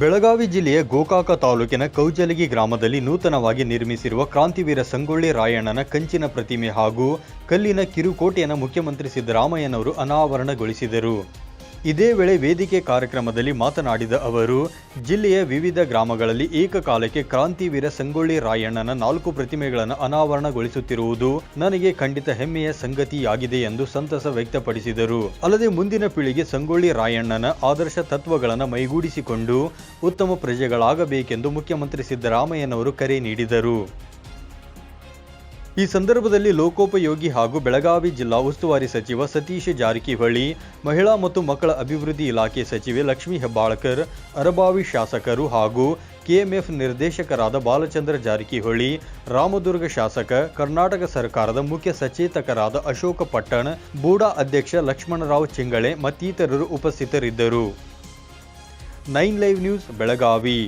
ಬೆಳಗಾವಿ ಜಿಲ್ಲೆಯ ಗೋಕಾಕ ತಾಲೂಕಿನ ಕೌಜಲಗಿ ಗ್ರಾಮದಲ್ಲಿ ನೂತನವಾಗಿ ನಿರ್ಮಿಸಿರುವ ಕ್ರಾಂತಿವೀರ ಸಂಗೊಳ್ಳಿ ರಾಯಣ್ಣನ ಕಂಚಿನ ಪ್ರತಿಮೆ ಹಾಗೂ ಕಲ್ಲಿನ ಕಿರುಕೋಟೆಯನ್ನು ಮುಖ್ಯಮಂತ್ರಿ ಸಿದ್ದರಾಮಯ್ಯನವರು ಅನಾವರಣಗೊಳಿಸಿದರು. ಇದೇ ವೇಳೆ ವೇದಿಕೆ ಕಾರ್ಯಕ್ರಮದಲ್ಲಿ ಮಾತನಾಡಿದ ಅವರು, ಜಿಲ್ಲೆಯ ವಿವಿಧ ಗ್ರಾಮಗಳಲ್ಲಿ ಏಕಕಾಲಕ್ಕೆ ಕ್ರಾಂತಿವೀರ ಸಂಗೊಳ್ಳಿ ರಾಯಣ್ಣನ ನಾಲ್ಕು ಪ್ರತಿಮೆಗಳನ್ನು ಅನಾವರಣಗೊಳಿಸುತ್ತಿರುವುದು ನನಗೆ ಖಂಡಿತ ಹೆಮ್ಮೆಯ ಸಂಗತಿಯಾಗಿದೆ ಎಂದು ಸಂತಸ ವ್ಯಕ್ತಪಡಿಸಿದರು. ಅಲ್ಲದೆ ಮುಂದಿನ ಪೀಳಿಗೆ ಸಂಗೊಳ್ಳಿ ರಾಯಣ್ಣನ ಆದರ್ಶ ತತ್ವಗಳನ್ನು ಮೈಗೂಡಿಸಿಕೊಂಡು ಉತ್ತಮ ಪ್ರಜೆಗಳಾಗಬೇಕೆಂದು ಮುಖ್ಯಮಂತ್ರಿ ಸಿದ್ದರಾಮಯ್ಯನವರು ಕರೆ ನೀಡಿದರು. ಈ ಸಂದರ್ಭದಲ್ಲಿ ಲೋಕೋಪಯೋಗಿ ಹಾಗೂ ಬೆಳಗಾವಿ ಜಿಲ್ಲಾ ಉಸ್ತುವಾರಿ ಸಚಿವ ಸತೀಶ್ ಜಾರಕಿಹೊಳಿ, ಮಹಿಳಾ ಮತ್ತು ಮಕ್ಕಳ ಅಭಿವೃದ್ಧಿ ಇಲಾಖೆ ಸಚಿವೆ ಲಕ್ಷ್ಮೀ ಹೆಬ್ಬಾಳ್ಕರ್, ಅರಬಾವಿ ಶಾಸಕರು ಹಾಗೂ ಕೆಎಂಎಫ್ ನಿರ್ದೇಶಕರಾದ ಬಾಲಚಂದ್ರ ಜಾರಕಿಹೊಳಿ, ರಾಮದುರ್ಗ ಶಾಸಕ, ಕರ್ನಾಟಕ ಸರ್ಕಾರದ ಮುಖ್ಯ ಸಚೇತಕರಾದ ಅಶೋಕ ಪಟ್ಟಣ್, ಬೂಡಾ ಅಧ್ಯಕ್ಷ ಲಕ್ಷ್ಮಣರಾವ್ ಚಿಂಗಳೆ ಮತ್ತಿತರರು ಉಪಸ್ಥಿತರಿದ್ದರು. Nine live news, Belagavi.